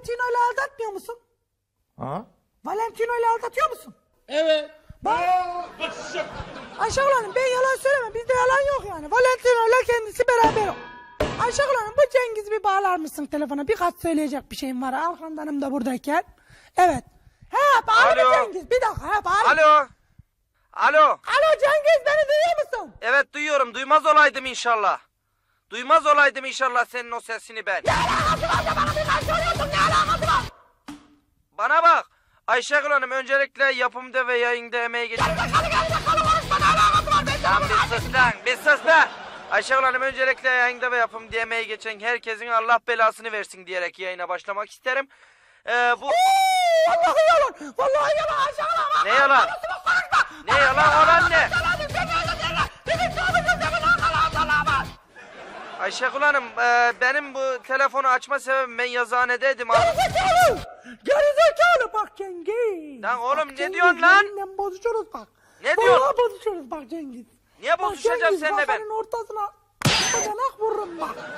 Valentino ile aldatmıyor musun? Ha? Valentino ile aldatıyor musun? Evet. Bak. Ayşegül Hanım ben yalan söylemem. Bizde yalan yok yani. Valentino ile kendisi beraber. Ayşegül Hanım bu Cengiz'i bir bağlar mısın telefona? Birkaç söyleyecek bir şeyim var. Arkandanım da buradayken. Evet. He bağır Alo. Cengiz. Bir dakika he bağır. Alo. Alo. Alo Cengiz beni duyuyor musun? Evet duyuyorum. Duymaz olaydım inşallah. Duymaz olaydım inşallah senin o sesini ben. Ne alakası var ya bana birkaç söylüyorsun Ayşegül Hanım öncelikle yapımda ve yayında emeği geçen... Gerizekalı gerizekalı konuşma ne alakası var? Ben Lan bir sus lan bir sus be. Ayşegül Hanım öncelikle yayında ve yapımda emeği geçen herkesin Allah belasını versin diyerek yayına başlamak isterim. Ee, bu... Vallahi yalan. Vallahi yalan Ayşegül Hanım. Ne yalan? Ne yalan olan ne? Ayşegül Hanım e, benim bu telefonu açma sebebim ben yazıhanedeydim. Gerizekalı! Gerizekalı! Lan oğlum Bak ne Cengiz, diyorsun lan? yeminle bozuşuruz bak. Ne Vallahi diyorsun? bozuşuruz bak Cengiz. Niye Bak bozuşacağım Cengiz, seninle ben? kafanın ortasına bacanak vururum bak.